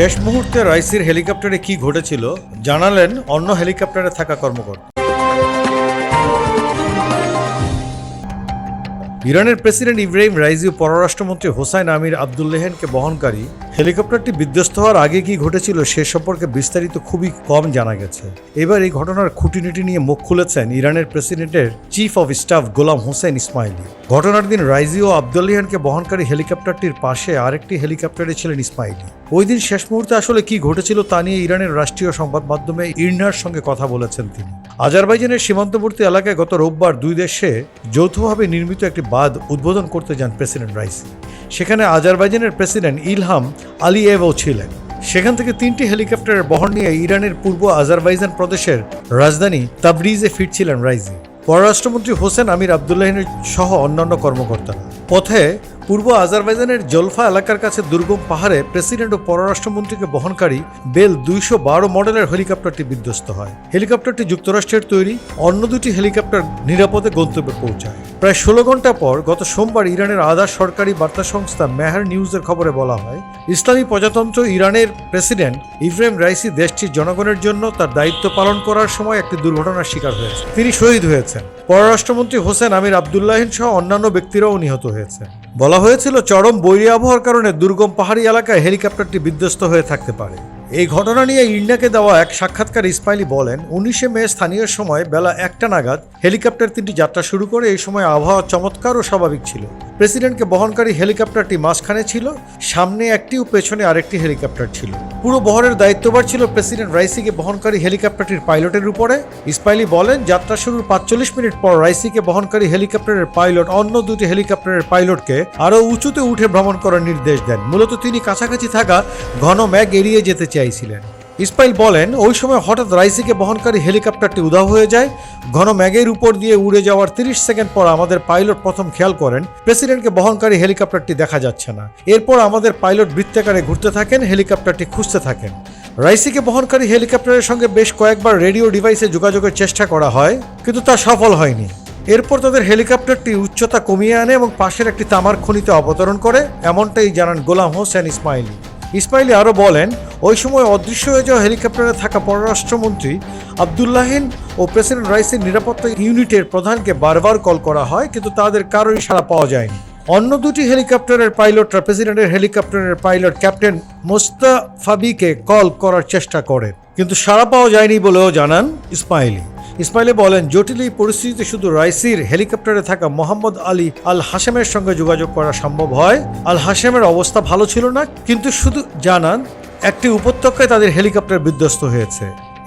শেষ মুহূর্তে রাইসির হেলিকপ্টারে কি ঘটেছিল, জানালেন অন্য হেলিকপ্টারে থাকা কর্মকর্তা। ইরানের প্রেসিডেন্ট ইব্রাহিম রাইজি ও পররাষ্ট্রমন্ত্রী হোসাইন আমির আবদুল্লেহেনকে বহনকারী হেলিকপ্টারটি বিধ্বস্ত হওয়ার আগে কি ঘটেছিল সে সম্পর্কে বিস্তারিত খুবই কম জানা গেছে। এবার এই ঘটনার খুঁটিনীতি নিয়ে মুখ খুলেছেন ইরানের প্রেসিডেন্টের chief of staff Gholam Hossein Esmaili. ঘটনার দিন রাইজি ও আবদুল্লিহানকে বহনকারী হেলিকপ্টারটির পাশে আরেকটি হেলিকপ্টারে ছিলেন ইসমাইলি ওই দিন শেষ মুহূর্তে আসলে কি ঘটেছিল তা নিয়ে ইরানের রাষ্ট্রীয় সংবাদ মাধ্যমে ইরনার সঙ্গে কথা বলেছেন তিনি। আজারবাইজানের সীমান্তবর্তী এলাকায় গত রোববার দুই দেশে যৌথভাবে নির্মিত একটি বাঁধ উদ্বোধন করতে যান প্রেসিডেন্ট রাইসি সেখানে আজারবাইজানের প্রেসিডেন্ট ইলহাম আলিয়েভও ছিলেন। সেখান থেকে তিনটি হেলিকপ্টারের বহর নিয়ে ইরানের পূর্ব আজারবাইজান প্রদেশের রাজধানী তাবরিজে ফিরছিলেন রাইজি। পররাষ্ট্রমন্ত্রী হোসেন আমির আবদুল্লাহিনের সহ অন্যান্য কর্মকর্তারা। পথে পূর্ব আজারবাইজানের জলফা এলাকার কাছে দুর্গম পাহাড়ে প্রেসিডেন্ট ও পররাষ্ট্রমন্ত্রীকে বহনকারী বেল দুইশো বারো মডেলের হেলিকপ্টারটি বিধ্বস্ত হয়। হেলিকপ্টারটি যুক্তরাষ্ট্রের তৈরি, অন্য দুটি হেলিকপ্টার নিরাপদে গন্তব্যে পৌঁছায়। প্রায় ষোলো ঘণ্টা পর গত সোমবার ইরানের আধা সরকারি বার্তা সংস্থা মেহার নিউজের খবরে বলা হয়, ইসলামী প্রজাতন্ত্র ইরানের প্রেসিডেন্ট ইব্রাহিম রাইসি দেশটির জনগণের জন্য তার দায়িত্ব পালন করার সময় একটি দুর্ঘটনার শিকার হয়েছে তিনি শহীদ হয়েছেন। পররাষ্ট্রমন্ত্রী হোসেন আমির আবদুল্লাহিন সহ অন্যান্য ব্যক্তিরাও নিহত হয়েছে বলা হয়েছিল চরম বৈরি আবহাওয়ার কারণে দুর্গম পাহাড়ি এলাকায় হেলিকপ্টারটি বিধ্বস্ত হয়ে থাকতে পারে। এই ঘটনা নিয়ে ইন্ডিয়াকে দেওয়া এক সাক্ষাৎকার ইসমাইলি বলেন, উনিশে মে স্থানীয় সময় বেলা একটা নাগাদ হেলিকপ্টার তিনটি যাত্রা শুরু করে এই সময় আবহাওয়া চমৎকার ও স্বাভাবিক ছিল। প্রেসিডেন্টকে বহনকারী হেলিকপ্টারটি মাঝখানে ছিল, সামনে একটি ও পেছনে আরেকটি হেলিকপ্টার ছিল। পুরো বহরের দায়িত্বভার ছিল প্রেসিডেন্ট রাইসিকে বহনকারী হেলিকপ্টারটির পাইলটের উপরে। ইসমাইলি বলেন, যাত্রা শুরুর পাঁচচল্লিশ মিনিট পর রাইসিকে বহনকারী হেলিকপ্টারের পাইলট, অন্য দুটি হেলিকপ্টারের পাইলটকে আরও উঁচুতে উঠে ভ্রমণ করার নির্দেশ দেন। মূলত তিনি কাছাকাছি থাকা ঘন ম্যাগ এড়িয়ে যেতে চাইছিলেন। ইসমাইল বলেন, ওই সময় হঠাৎ রাইসিকে বহনকারী হেলিকপ্টারটি উধাও হয়ে যায়। ঘন ম্যাগের উপর দিয়ে উড়ে যাওয়ার তিরিশ সেকেন্ড পর আমাদের পাইলট প্রথম খেয়াল করেন, প্রেসিডেন্টকে বহনকারী হেলিকপ্টারটি দেখা যাচ্ছে না। এরপর আমাদের পাইলট বৃত্তাকারে ঘুরতে থাকেন, হেলিকপ্টারটি খুঁজতে থাকেন। রাইসিকে বহনকারী হেলিকপ্টারের সঙ্গে বেশ কয়েকবার রেডিও ডিভাইসে যোগাযোগের চেষ্টা করা হয়, কিন্তু তা সফল হয়নি। এরপর তাদের হেলিকপ্টারটি উচ্চতা কমিয়ে আনে এবং পাশের একটি তামার খনিতে অবতরণ করে, এমনটাই জানান গোলাম হোসেন ইসমাইলি। ইসমাইলি আরও বলেন, ওই সময় অদৃশ্য হয়ে যাওয়া হেলিকপ্টারে থাকা পররাষ্ট্রমন্ত্রী আবদুল্লাহিন ও প্রেসিডেন্ট রাইসের নিরাপত্তা ইউনিটের প্রধানকে বারবার কল করা হয়, কিন্তু তাদের কারোরই সাড়া পাওয়া যায়নি। অন্য দুটি হেলিকপ্টারের পাইলটরা প্রেসিডেন্টের হেলিকপ্টারের পাইলট ক্যাপ্টেন মোস্তাফাবিকে কল করার চেষ্টা করেন কিন্তু সাড়া পাওয়া যায়নি বলেও জানান ইসমাইলি। ইসমাইলে বলেন, জটিল এই পরিস্থিতিতে শুধু রাইসির হেলিকপ্টারে থাকা মোহাম্মদ আলী আল হাসেমের সঙ্গে যোগাযোগ করা সম্ভব হয়। আল হাসেমের অবস্থা ভালো ছিল না, কিন্তু শুধু জানান, একটি উপত্যকায় তাদের হেলিকপ্টার বিধ্বস্ত হয়েছে।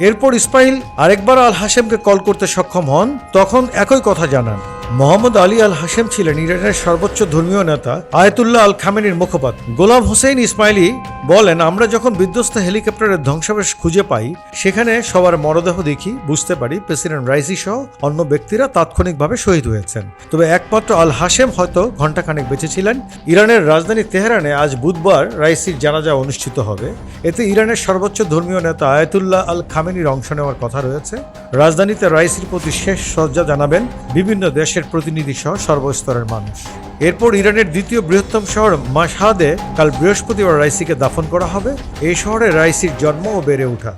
এরপর ইসমাইল আরেকবার আল হাসেমকে কল করতে সক্ষম হন, তখন একই কথা জানান। মোহাম্মদ আলী আল হাসেম ছিলেন ইরানের সর্বোচ্চ ধর্মীয় নেতা। আয়াতুল্লাহ আল খামেনির মুখপাত্র। গোলাম হোসেন ইসমাইলি বলেন, আমরা যখন বিধ্বস্ত হেলিকপ্টারের ধ্বংসাবেশ খুঁজে পাই, সেখানে সবার মরদেহ দেখি, বুঝতে পারি প্রেসিডেন্ট রাইসি সহ অন্য ব্যক্তিরা তাৎক্ষণিকভাবে শহীদ হয়েছেন। তবে একমাত্র আল হাসেম হয়তো ঘণ্টাখানেক বেঁচে ছিলেন। ইরানের রাজধানী তেহরানে আজ বুধবার রাইসির জানাজা অনুষ্ঠিত হবে। এতে ইরানের সর্বোচ্চ ধর্মীয় নেতা আয়াতুল্লাহ আল খামেনির অংশ নেওয়ার কথা রয়েছে। রাজধানীতে রাইসির প্রতি শেষ শ্রদ্ধা জানাবেন বিভিন্ন দেশের প্রতিনিধি সহ সর্বস্তরের মানুষ। এরপর ইরানের দ্বিতীয় বৃহত্তম শহর মাসহাদে কাল বৃহস্পতিবার রাইসিকে দাফন করা হবে। এই শহরে রাইসির জন্ম ও বেড়ে ওঠা।